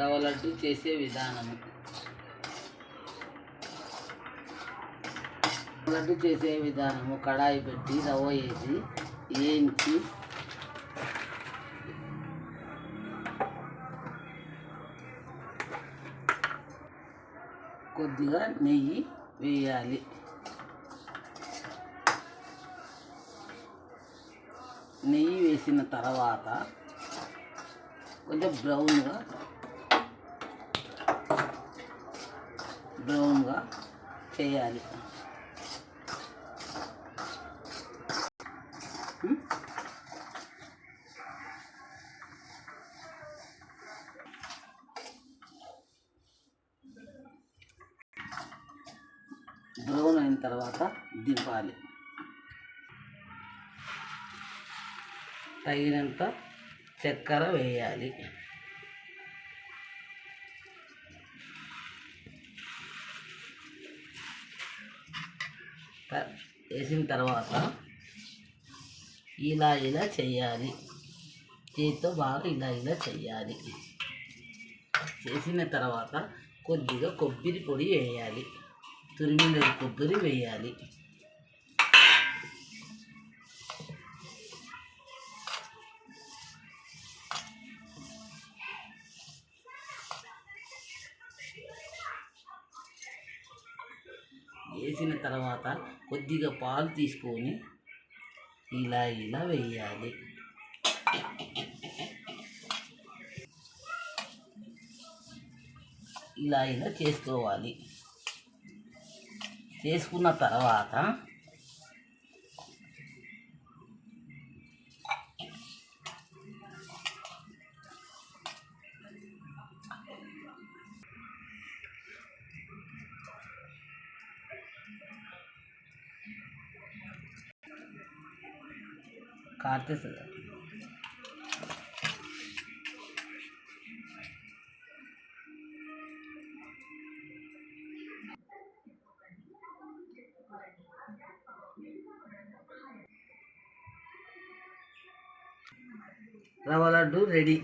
రవ్వ లడ్డు చేసే విధానము లడ్డు చేసే విధానము కడాయి పెట్టి రవ్వ వేసి వేయించి కొద్దిగా నెయ్యి వేయాలి. నెయ్యి వేసిన తర్వాత కొంచెం బ్రౌన్గా బ్రౌన్గా చేయాలి. బ్రౌన్ అయిన తర్వాత దింపాలి. తగినంత చక్కెర వేయాలి. వేసిన తర్వాత ఇలా ఇలా చేయాలి. చేతితో బాగా ఇలా ఇలా చేయాలి. చేసిన తర్వాత కొద్దిగా కొబ్బరి పొడి వేయాలి. తురిమిన కొబ్బరి వేయాలి. వేసిన తర్వాత కొద్దిగా పాలు తీసుకొని ఇలా ఇలా వేయాలి. ఇలా ఇలా చేసుకోవాలి. చేసుకున్న తర్వాత కారితే సరే. రవ్వ లడ్డు రెడీ